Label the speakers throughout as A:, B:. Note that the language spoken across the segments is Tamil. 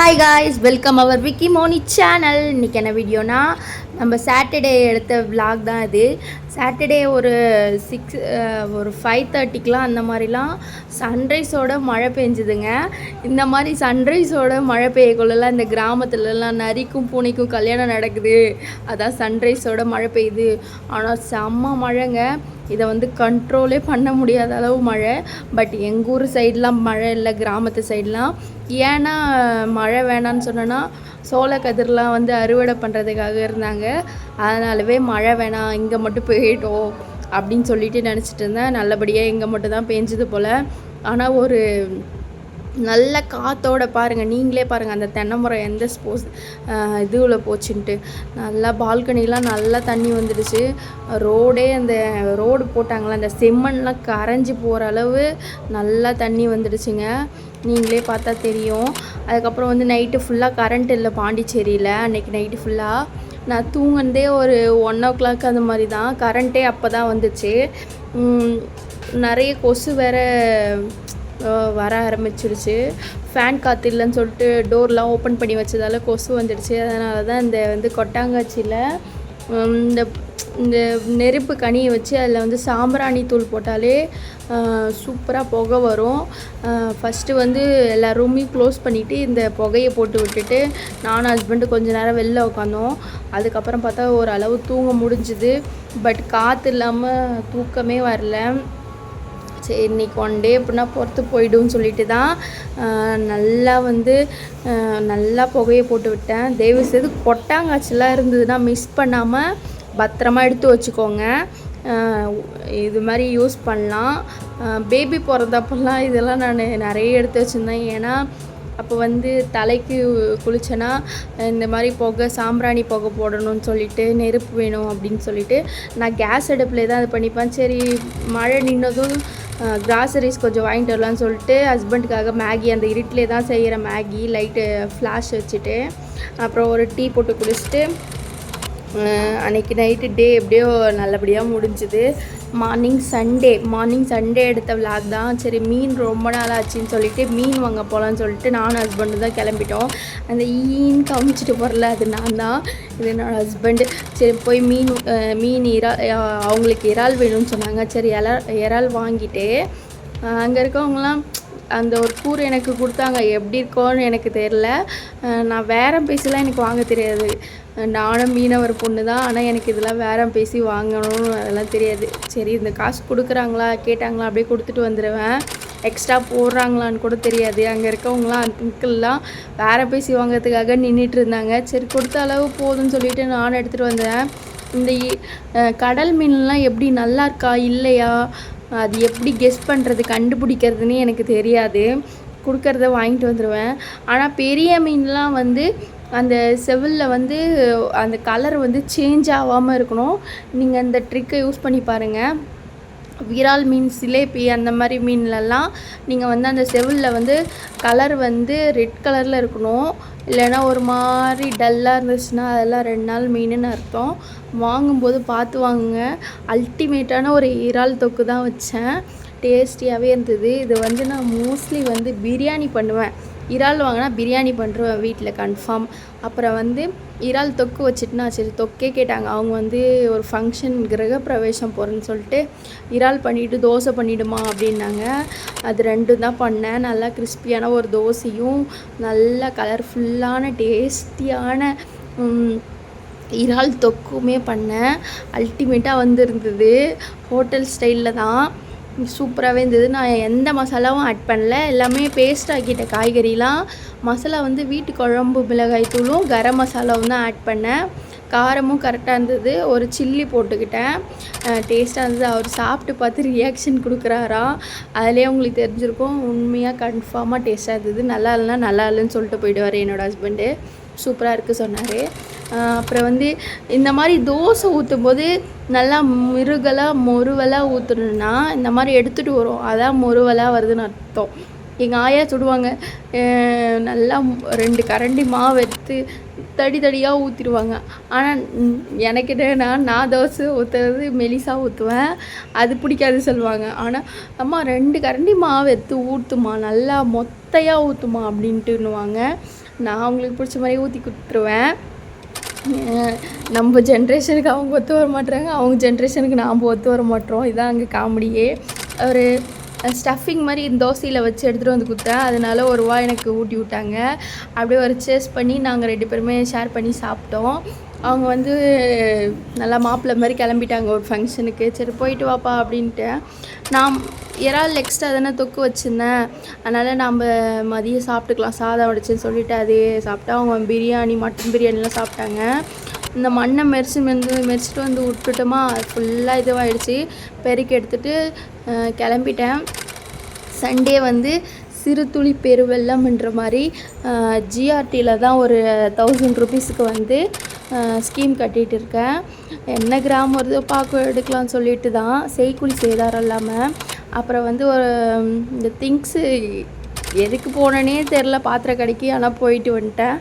A: Hi guys welcome our Vicky Moni channel இன்றைக்கி என்ன வீடியோனா நம்ம சாட்டர்டே எடுத்த விலாக் தான் இது. சாட்டர்டே ஒரு சிக்ஸ் ஒரு ஃபைவ் தேர்ட்டிக்கெலாம் அந்த மாதிரிலாம் சன்ரைஸோட மழை பெஞ்சுதுங்க. இந்த மாதிரி சன்ரைஸோட மழை பெய்யக்குள்ளலாம் இந்த கிராமத்துலலாம் நரிக்கும் பூனைக்கும் கல்யாணம் நடக்குது. அதான் சன்ரைஸோட மழை பெய்யுது. ஆனால் செம்ம மழைங்க. இதை வந்து கண்ட்ரோலே பண்ண முடியாத அளவு மழை. பட் எங்கள் ஊர் சைட்லாம் மழை இல்லை கிராமத்து சைட்லாம் ஏன்னா மழை வேணான்னு சொன்னேன்னா சோள கதிர்லாம் வந்து அறுவடை பண்ணுறதுக்காக இருந்தாங்க. அதனாலவே மழை வேணாம் இங்கே மட்டும் போயிட்டோம் அப்படின்னு சொல்லிட்டு நினச்சிட்டு இருந்தேன். நல்லபடியாக எங்கே மட்டும் தான் பேஞ்சது போல். ஆனால் ஒரு நல்ல காத்தோட பாருங்கள் நீங்களே பாருங்கள் அந்த தென்னை மரம் எந்த ஸ்போஸ் இதுவில் போச்சுன்ட்டு. நல்லா பால்கனிலாம் நல்லா தண்ணி வந்துடுச்சு. ரோடே அந்த ரோடு போட்டாங்களே அந்த செம்மண்லாம் கரைஞ்சி போகிற அளவு நல்லா தண்ணி வந்துடுச்சுங்க. நீங்களே பார்த்தா தெரியும். அதுக்கப்புறம் வந்து நைட்டு ஃபுல்லாக கரண்ட் இல்லை பாண்டிச்சேரியில். அன்றைக்கி நைட்டு ஃபுல்லாக நான் தூங்குனதே ஒரு ஒன் ஓ கிளாக் அந்த மாதிரி தான் கரண்ட்டே அப்போ தான் வந்துச்சு நிறைய கொசு வேற வர ஆரம்பிச்சிருச்சு. ஃபேன் காற்று இல்லைன்னு சொல்லிட்டு டோர்லாம் ஓப்பன் பண்ணி வச்சதால கொசு வந்துடுச்சு. அதனால தான் இந்த வந்து கொட்டாங்காச்சியில் இந்த இந்த நெருப்பு கனியை வச்சு அதில் வந்து சாம்பிராணி தூள் போட்டாலே சூப்பராக புகை வரும். ஃபஸ்ட்டு வந்து எல்லா ரூமையும் க்ளோஸ் பண்ணிவிட்டு இந்த புகையை போட்டு விட்டுட்டு நானும் ஹஸ்பண்டு கொஞ்ச நேரம் வெளில உட்காந்தோம் அதுக்கப்புறம் பார்த்தா ஓரளவு தூங்க முடிஞ்சுது. பட் காற்று இல்லாமல் தூக்கமே வரல. சரி இன்னைக்கு ஒன் டே அப்படின்னா பொறுத்து போயிடும்னு சொல்லிட்டு தான் நல்லா வந்து நல்லா புகையை போட்டு விட்டேன். தயவு செய்து கொட்டாங்காய்ச்சலாக இருந்ததுன்னா மிஸ் பண்ணாமல் பத்திரமா எடுத்து வச்சுக்கோங்க. இது மாதிரி யூஸ் பண்ணலாம். பேபி பிறந்தப்பெல்லாம் இதெல்லாம் நான் நிறைய எடுத்து வச்சுருந்தேன். ஏன்னா அப்போ வந்து தலைக்கு குளிச்சேன்னா இந்த மாதிரி புகை சாம்பிராணி புகை போடணும்னு சொல்லிட்டு நெருப்பு வேணும் அப்படின்னு சொல்லிட்டு நான் கேஸ் அடுப்பில் தான் அது பண்ணிப்பேன். சரி மழை நின்னதும் கிராசரிஸ் கொஞ்சம் வாங்கிட்டு வரலான்னு சொல்லிட்டு ஹஸ்பண்டுக்காக மேகி அந்த இருட்டிலே தான் செய்கிற மேகி லைட்டு ஃப்ளாஷ் வச்சுட்டு அப்புறம் ஒரு டீ போட்டு குடிச்சிட்டு அன்றைக்கி அன்னைக்கு நைட்டு டே எப்படியோ நல்லபடியாக முடிஞ்சுது. மார்னிங் சண்டே மார்னிங் சண்டே எடுத்த விளாக் தான். சரி மீன் ரொம்ப நாள் ஆச்சுன்னு சொல்லிட்டு மீன் வாங்க போகலான்னு சொல்லிட்டு நானும் ஹஸ்பண்டு தான் கிளம்பிட்டோம். அந்த ஈன்னு காமிச்சிட்டு போகிறல அது நான் தான். இது என்னோடய ஹஸ்பண்டு சரி போய் மீன் மீன் இறால் அவங்களுக்கு இறால் வேணும்னு சொன்னாங்க. சரி இறா இறால் வாங்கிட்டு அங்கே இருக்கவங்களாம் அந்த ஒரு கூறு எனக்கு கொடுத்தாங்க. எப்படி இருக்கோன்னு எனக்கு தெரில நான் வேறம் பேசிலாம் எனக்கு வாங்க தெரியாது. நானும் மீனவர் பொண்ணு தான். ஆனால் எனக்கு இதெல்லாம் வேற பேசி வாங்கணும்னு அதெல்லாம் தெரியாது. சரி இந்த காசு கொடுக்குறாங்களா கேட்டாங்களா அப்படியே கொடுத்துட்டு வந்துடுவேன் எக்ஸ்ட்ரா போடுறாங்களான்னு கூட தெரியாது. அங்கே இருக்கவங்களாம் அங்கிள்லாம் வேற பேசி வாங்குறதுக்காக நின்றுட்டு இருந்தாங்க. சரி கொடுத்த அளவு போதும்னு சொல்லிட்டு நானும் எடுத்துகிட்டு வந்தேன் இந்த இ- கடல் மீன்லாம் எப்படி நல்லா இருக்கா இல்லையா? அது எப்படி கெஸ் பண்ணுறது கண்டுபிடிக்கிறதுன்னு எனக்கு தெரியாது. கொடுக்கறத வாங்கிட்டு வந்துடுவேன். ஆனால் பெரிய மீன்லாம் வந்து அந்த செவிலில் வந்து அந்த கலர் வந்து சேஞ்ச் ஆகாமல் இருக்கணும். நீங்கள் அந்த ட்ரிக்கை யூஸ் பண்ணி பாருங்கள் விரால் மீன் சிலேபி அந்த மாதிரி மீன்லலாம் நீங்கள் வந்து அந்த செவிலில் வந்து கலர் வந்து ரெட் கலரில் இருக்கணும். இல்லைன்னா ஒரு மாதிரி டல்லாக இருந்துச்சுன்னா அதெல்லாம் ரெண்டு நாள் மீனுன்னு அர்த்தம். வாங்கும்போது பார்த்து வாங்குங்க. அல்டிமேட்டான ஒரு இறால் தொக்கு தான் வச்சேன். டேஸ்டியாகவே இருந்தது. இது வந்து நான் மோஸ்ட்லி வந்து பிரியாணி பண்ணுவேன். இறால் வாங்கினா பிரியாணி பண்ணுறேன் வீட்டில் கன்ஃபார்ம் அப்புறம் வந்து இறால் தொக்கு வச்சுட்டுனா சரி தொக்கே கேட்டாங்க. அவங்க வந்து ஒரு ஃபங்க்ஷன் கிரகப்பிரவேசம் போகிறேன்னு சொல்லிட்டு இறால் பண்ணிவிட்டு தோசை பண்ணிவிடுமா அப்படின்னாங்க. அது ரெண்டும் தான் பண்ணேன். நல்லா கிறிஸ்பியான ஒரு தோசையும் நல்ல கலர்ஃபுல்லான டேஸ்டியான இறால் தொக்குமே பண்ணேன். அல்டிமேட்டாக வந்துருந்தது. ஹோட்டல் ஸ்டைலில் தான். சூப்பராகவே இருந்தது. நான் எந்த மசாலாவும் ஆட் பண்ணல. எல்லாமே பேஸ்ட் ஆக்கிட்டேன் காய்கறிலாம். மசாலா வந்து வீட்டு குழம்பு மிளகாய் தூளும் கரம் மசாலாவும் தான் ஆட் பண்ணேன். காரமும் கரெக்டாக இருந்தது. ஒரு சில்லி போட்டுக்கிட்டேன். டேஸ்ட்டாக இருந்தது. அவர் சாப்பிட்டு பார்த்து ரியாக்ஷன் கொடுக்குறாரா. அதிலே உங்களுக்கு தெரிஞ்சிருக்கும். உண்மையாக கன்ஃபார்மாக டேஸ்ட்டாக இருந்தது. நல்லா இல்லைன்னா நல்லா இல்லைன்னு சொல்லிட்டு போயிடுவார் என்னோடய ஹஸ்பண்டு சூப்பராக இருக்குது சொன்னார். அப்புறம் வந்து இந்த மாதிரி தோசை ஊற்றும் போது நல்லா மிருகலாக மொருவலாக ஊற்றணுன்னா இந்த மாதிரி எடுத்துகிட்டு வரும். அதான் மொருவலாக வருதுன்னு அர்த்தம். எங்கள் ஆயா சுடுவாங்க நல்லா ரெண்டு கரண்டி மாவு எடுத்து தடி தடியாக ஊற்றிடுவாங்க ஆனால் எனக்கு என்னன்னா நான் தோசை ஊற்றுறது மெலிசாக ஊற்றுவேன் அது பிடிக்காது சொல்லுவாங்க. ஆனால் அம்மா ரெண்டு கரண்டி மாவு எடுத்து ஊற்றுமா நல்லா மொத்தையாக ஊற்றுமா அப்படின்ட்டுன்னுவாங்க. நான் அவங்களுக்கு பிடிச்ச மாதிரி ஊற்றி கொடுத்துருவேன். நம்ம ஜென்ரேஷனுக்கு அவங்க ஒத்து வர மாட்டுறாங்க அவங்க ஜென்ரேஷனுக்கு நாம் ஒத்து வர மாட்டோம் இதான் அங்கே காமெடியே. ஒரு ஸ்டஃபிங் மாதிரி தோசையில் வச்சு எடுத்துகிட்டு வந்து கொடுத்தேன். அதனால ஒரு வா எனக்கு ஊட்டி விட்டாங்க. அப்படியே ஒரு சேஸ் பண்ணி நாங்கள் ரெண்டு பேருமே ஷேர் பண்ணி சாப்பிட்டோம். அவங்க வந்து நல்லா மாப்பிள்ளை மாதிரி கிளம்பிட்டாங்க ஒரு ஃபங்க்ஷனுக்கு. சரி போயிட்டு வாப்பா அப்படின்ட்டு. நான் இறால் எக்ஸ்ட்ரா தானே தொக்கு வச்சுருந்தேன். அதனால் நம்ம மதியம் சாப்பிட்டுக்கலாம். சாதம் உடைச்சுன்னு சொல்லிவிட்டு அதே சாப்பிட்டா அவங்க பிரியாணி மட்டன் பிரியாணிலாம் சாப்பிட்டாங்க. இந்த மண்ணை மெரிச்சு வந்து மெரிச்சிட்டு வந்து விட்டுட்டோமா ஃபுல்லாக இதுவாகிடுச்சு பெருக்கி எடுத்துகிட்டு கிளம்பிட்டேன். சண்டே வந்து சிறு துளி பெருவெல்லம்ன்ற மாதிரி ஜிஆர்டியில் தான் ஒரு தௌசண்ட் ருபீஸுக்கு வந்து ஸ்கீம் கட்டிகிட்டு இருக்கேன். என்ன கிராம் வருதோ பார்க்க எடுக்கலாம்னு சொல்லிட்டு தான் செய்கூலி சேதாரம் இல்லாமல் அப்புறம் வந்து ஒரு இந்த திங்ஸு எதுக்கு போனேனே தெரில பாத்திர கடைக்கு. ஆனால் போயிட்டு வந்துட்டேன்.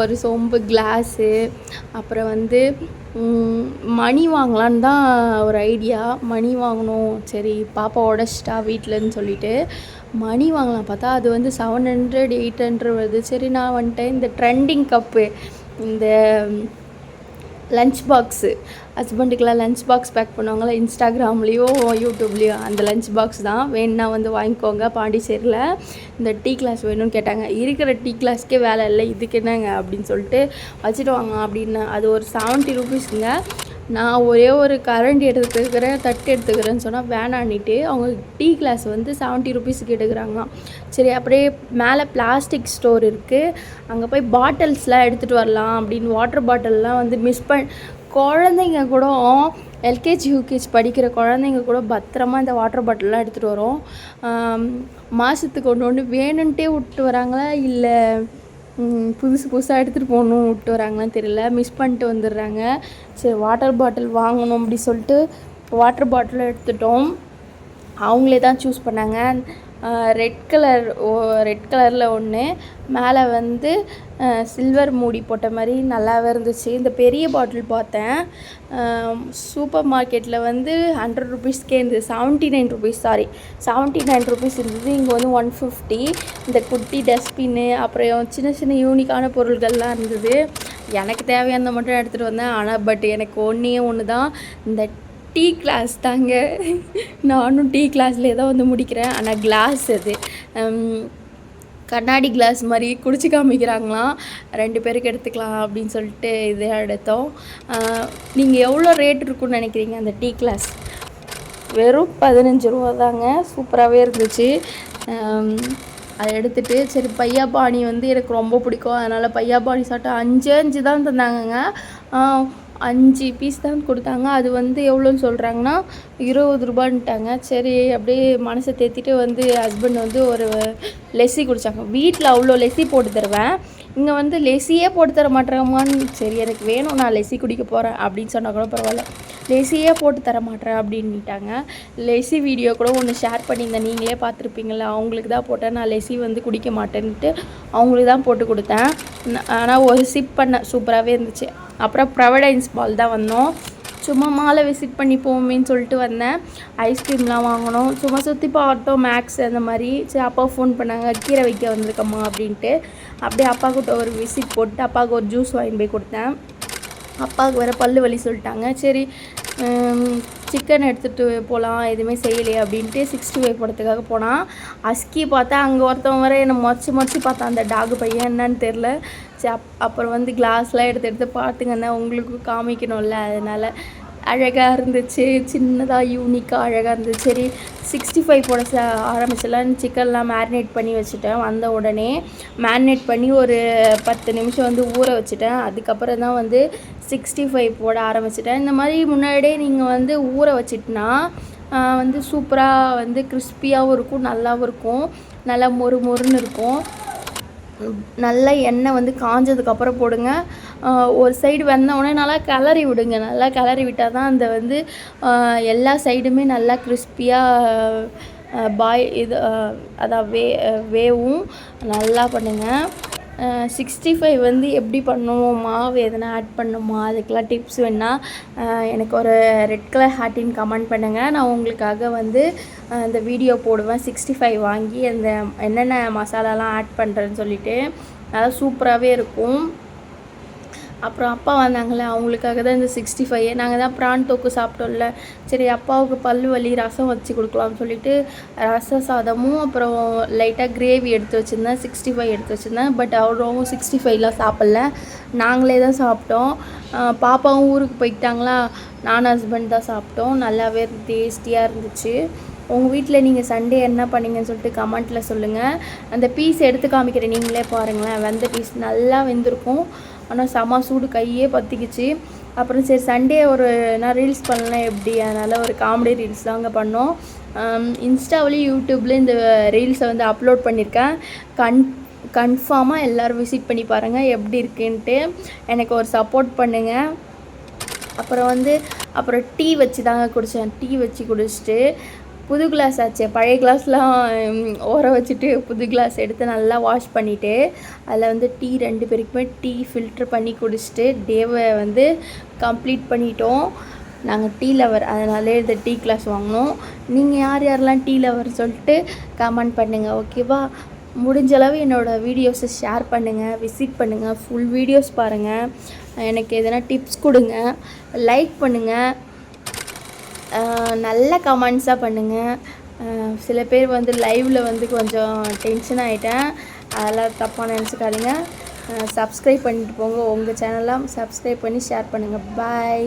A: ஒரு சொம்பு கிளாஸு அப்புறம் வந்து மணி வாங்கலான்னு தான் ஒரு ஐடியா மணி வாங்கணும். சரி பாப்பா உடச்சிட்டா வீட்டிலன்னு சொல்லிட்டு மணி வாங்கலாம் பார்த்தா அது வந்து செவன் ஹண்ட்ரட் எயிட் ஹண்ட்ரட் வருது. சரி நான் வந்துட்டேன். இந்த ட்ரெண்டிங் கப்பு இந்த லஞ்ச் பாக்ஸு ஹஸ்பண்டுக்கெலாம் லஞ்ச் பாக்ஸ் பேக் பண்ணுவாங்களா? இன்ஸ்டாகிராம்லேயோ யூடியூப்லேயோ அந்த லஞ்ச் பாக்ஸ் தான். வேணுன்னா வந்து வாங்கிக்கோங்க. பாண்டிச்சேரியில் இந்த டீ கிளாஸ் வேணும்னு கேட்டாங்க. இருக்கிற டீ கிளாஸ்க்கே வேலை இல்லை. இதுக்கு என்னங்க? அப்படின்னு சொல்லிட்டு வச்சுட்டு வாங்க அப்படின்னு அது ஒரு செவன்ட்டி ருபீஸுங்க நான் ஒரே ஒரு கரண்ட் எடுத்துக்கிறேன் தட்டு எடுத்துக்கிறேன்னு சொன்னால் வேணான்னிட்டு அவங்க டீ கிளாஸ் வந்து செவன்ட்டி ருபீஸுக்கு எடுக்கிறாங்களாம். சரி அப்படியே மேலே பிளாஸ்டிக் ஸ்டோர் இருக்குது அங்கே போய் பாட்டில்ஸ்லாம் எடுத்துகிட்டு வரலாம் அப்படின்னு வாட்டர் பாட்டில்லாம் வந்து மிஸ் பண் குழந்தைங்க கூட எல்கேஜி யூகேஜி படிக்கிற குழந்தைங்க கூட பத்திரமா இந்த வாட்டர் பாட்டில்லாம் எடுத்துகிட்டு வரோம். மாதத்துக்கு ஒன்று ஒன்று வேணுன்ட்டே விட்டு வராங்களா? இல்லை. புதுசு புதுசாக எடுத்துகிட்டு போகணும் விட்டு வராங்களான்னு தெரியல. மிஸ் பண்ணிட்டு வந்துடுறாங்க. சரி வாட்டர் பாட்டில் வாங்கணும் அப்படி சொல்லிட்டு வாட்டர் பாட்டில் எடுத்துட்டோம். அவங்களே தான் சூஸ் பண்ணாங்க. ரெட் கலர் ரெட் கலரில் ஒன்று மேலே வந்து சில்வர் மூடி போட்ட மாதிரி நல்லாவே இருந்துச்சு. இந்த பெரிய பாட்டில் பார்த்தேன். சூப்பர் மார்க்கெட்டில் வந்து ஹண்ட்ரட் ருபீஸ்க்கே இருந்தது. Seventy nine rupees sorry seventy nine rupees இருந்தது. இங்கே வந்து ஒன் ஃபிஃப்டி இந்த குட்டி டஸ்ட்பின்னு அப்புறம் சின்ன சின்ன யூனிக்கான பொருள்கள்லாம் இருந்தது. எனக்கு தேவையானதை மட்டும் எடுத்துகிட்டு வந்தேன். ஆனால் பட் எனக்கு ஒன்றே ஒன்று தான் இந்த டீ கிளாஸ் தாங்க. நானும் டீ கிளாஸ்லேயே தான் வந்து முடிக்கிறேன். ஆனால் கிளாஸ் அது. கண்ணாடி கிளாஸ் மாதிரி குடிச்சு காமிக்கிறாங்களாம். ரெண்டு பேருக்கு எடுத்துக்கலாம் அப்படின்னு சொல்லிட்டு இதை எடுத்தோம். நீங்கள் எவ்வளோ ரேட் இருக்குன்னு நினைக்கிறீங்க அந்த டீ கிளாஸ்? வெறும் பதினஞ்சு ரூபா தாங்க. சூப்பராகவே இருந்துச்சு. அதை எடுத்துட்டு சரி பையா பாணி வந்து எனக்கு ரொம்ப பிடிக்கும். அதனால் பையா பாணி சாப்பிட்டா அஞ்சு அஞ்சு தான் தந்தாங்கங்க. அஞ்சு பீஸ் தான் கொடுத்தாங்க. அது வந்து எவ்வளோன்னு சொல்கிறாங்கன்னா இருபது ரூபான்ட்டாங்க. சரி அப்படியே மனசை தேத்திட்டு வந்து ஹஸ்பண்ட் வந்து ஒரு லெஸ்ஸி குடித்தாங்க வீட்டில் அவ்வளோ லெஸ்ஸி போட்டு தருவேன். இங்கே வந்து லெஸ்ஸியே போட்டு தர மாட்டேங்கம்மான்னு சரி எனக்கு வேணும் நான் லெஸ்ஸி குடிக்க போகிறேன் அப்படின்னு சொன்னால் கூட பரவாயில்ல. லெஸியே போட்டு தர மாட்டேன் அப்படின்ட்டாங்க லெஸ்ஸி வீடியோ கூட ஒன்று ஷேர் பண்ணியிருந்தேன். நீங்களே பார்த்துருப்பீங்களா அவங்களுக்கு தான் போட்டேன். நான் லெஸி வந்து குடிக்க மாட்டேன்ட்டு அவங்களுக்கு தான் போட்டு கொடுத்தேன். ஆனால் ஒரு சிப் பண்ண சூப்பராகவே இருந்துச்சு. அப்புறம் ப்ரவடைன்ஸ் பால் தான் வந்தோம். சும்மா மாலை விசிட் பண்ணி போவோமேன்னு சொல்லிட்டு வந்தேன். ஐஸ்கிரீம்லாம் வாங்கினோம். சும்மா சுற்றி பார்த்தோம் மேக்ஸ் அந்த மாதிரி. சரி அப்பா ஃபோன் பண்ணாங்க. கீரை வைக்க வந்திருக்கம்மா அப்படின்ட்டு. அப்படியே அப்பா கிட்ட ஒரு விசிட் போட்டு அப்பாவுக்கு ஒரு ஜூஸ் வாங்கி போய் கொடுத்தேன். அப்பாவுக்கு வேறு பல்லு வலி சொல்லிட்டாங்க. சரி சிக்கன் எடுத்துகிட்டு போகலாம் எதுவுமே செய்யலையே அப்படின்ட்டு சிக்ஸ்டி ஃபைவ் படத்துக்காக போனால் அஸ்கி பார்த்தா அங்கே ஒருத்தவங்க வர என்னை மொச்சு மொச்சு பார்த்தா அந்த டாகு பையன் என்னன்னு தெரில சரி அப் அப்புறம் வந்து கிளாஸ்லாம் எடுத்து எடுத்து பார்த்துங்கன்னா உங்களுக்கு காமிக்கணும்ல அதனால் அழகாக இருந்துச்சு சின்னதாக யூனிக்காக அழகாக இருந்துச்சு. சரி சிக்ஸ்டி ஃபைவ் போட ச ஆரம்பிச்சலாம் சிக்கன்லாம் மேரினேட் பண்ணி வச்சுட்டேன். வந்த உடனே மேரினேட் பண்ணி ஒரு பத்து நிமிஷம் வந்து ஊற வச்சுட்டேன். அதுக்கப்புறம் தான் வந்து சிக்ஸ்டி ஃபைவ் போட ஆரம்பிச்சிட்டேன். இந்த மாதிரி முன்னாடியே நீங்கள் வந்து ஊற வச்சிட்டுனா வந்து சூப்பராக வந்து கிறிஸ்பியாகவும் இருக்கும் நல்லாவும் இருக்கும். நல்லா மொறு மொறுன்னு இருக்கும். நல்லா எண்ணெய் வந்து காஞ்சதுக்கப்புறம் போடுங்க. ஒரு சைடு வெந்த உடனே நல்லா கிளறி விடுங்க. நல்லா கிளறி விட்டால் தான் அந்த வந்து எல்லா சைடுமே நல்லா கிறிஸ்பியாக பாய் இது அதான் வே வேவும். நல்லா பண்ணுங்கள் சிக்ஸ்டி ஃபைவ் வந்து எப்படி பண்ணுவோம்? மாவு எதனா ஆட் பண்ணுமா? அதுக்கெலாம் டிப்ஸ் வேணால் எனக்கு ஒரு ரெட் கலர் ஹார்ட்டின் கமெண்ட் பண்ணுங்கள் நான் உங்களுக்காக வந்து அந்த இந்த வீடியோ போடுவேன். சிக்ஸ்டி ஃபைவ் வாங்கி அந்த என்னென்ன மசாலாலாம் ஆட் பண்ணுறேன்னு சொல்லிட்டு. நல்லா சூப்பராகவே இருக்கும். அப்புறம் அப்பா வந்தாங்களே அவங்களுக்காக தான் இந்த சிக்ஸ்டி ஃபைவ் நாங்கள் தான் ப்ரான் தொக்கு சாப்பிட்டோம்ல. சரி அப்பாவுக்கு பல் வலி ரசம் வச்சு கொடுக்கலாம்னு சொல்லிட்டு ரச சாதமும் அப்புறம் லைட்டாக கிரேவி எடுத்து வச்சுருந்தேன் சிக்ஸ்டி ஃபைவ் எடுத்து வச்சுருந்தேன். பட் அவரும் சிக்ஸ்டி ஃபைவ்லாம் சாப்பிட்ல. நாங்களே தான் சாப்பிட்டோம். பாப்பாவும் ஊருக்கு போயிட்டாங்களா? நான் ஹஸ்பண்ட் தான் சாப்பிட்டோம். நல்லாவே டேஸ்டியாக இருந்துச்சு. உங்கள் வீட்டில் நீங்கள் சண்டே என்ன பண்ணீங்கன்னு சொல்லிட்டு கமெண்ட்டில் சொல்லுங்கள் அந்த பீஸ் எடுத்து காமிக்கிறேன். நீங்களே பாருங்களேன். வெந்த பீஸ் நல்லா வெந்திருக்கும். ஆனால் செம சூடு கையே பற்றிக்கிச்சு அப்புறம் சரி சண்டே ஒரு நான் ரீல்ஸ் பண்ணலாம் எப்படி? அதனால் ஒரு காமெடி ரீல்ஸ் தாங்க பண்ணோம். இன்ஸ்டாவிலையும் யூடியூப்லேயும் இந்த ரீல்ஸை வந்து அப்லோட் பண்ணியிருக்கேன் கன் கன்ஃபார்மாக எல்லோரும் விசிட் பண்ணி பாருங்கள் எப்படி இருக்குன்ட்டு. எனக்கு ஒரு சப்போர்ட் பண்ணுங்கள் அப்புறம் வந்து அப்புறம் டீ வச்சு தாங்க குடித்தேன் டீ வச்சு குடிச்சிட்டு புது கிளாஸ் ஆச்சு. பழைய கிளாஸ்லாம் ஓர வச்சுட்டு புது கிளாஸ் எடுத்து நல்லா வாஷ் பண்ணிவிட்டு அதில் வந்து டீ ரெண்டு பேருக்குமே டீ ஃபில்ட்ரு பண்ணி குடிச்சிட்டு டேவை வந்து கம்ப்ளீட் பண்ணிட்டோம். நாங்கள் டீ லவர் அதனாலே இந்த டீ கிளாஸ் வாங்கினோம். நீங்கள் யார் யாரெல்லாம் டீ லவர் சொல்லிட்டு கமெண்ட் பண்ணுங்கள் ஓகேவா முடிஞ்சளவு என்னோடய வீடியோஸை ஷேர் பண்ணுங்கள் விசிட் பண்ணுங்கள் ஃபுல் வீடியோஸ் பாருங்கள் எனக்கு எதனா டிப்ஸ் கொடுங்க லைக் பண்ணுங்கள் நல்ல கமெண்ட்ஸாக பண்ணுங்கள் சில பேர் வந்து லைவில் வந்து கொஞ்சம் டென்ஷன் ஆகிட்டேன் அதெல்லாம் தப்பாக நினச்சிக்காதீங்க. சப்ஸ்கிரைப் பண்ணிட்டு போங்க. உங்கள் சேனலாம் சப்ஸ்கிரைப் பண்ணி ஷேர் பண்ணுங்கள் பாய்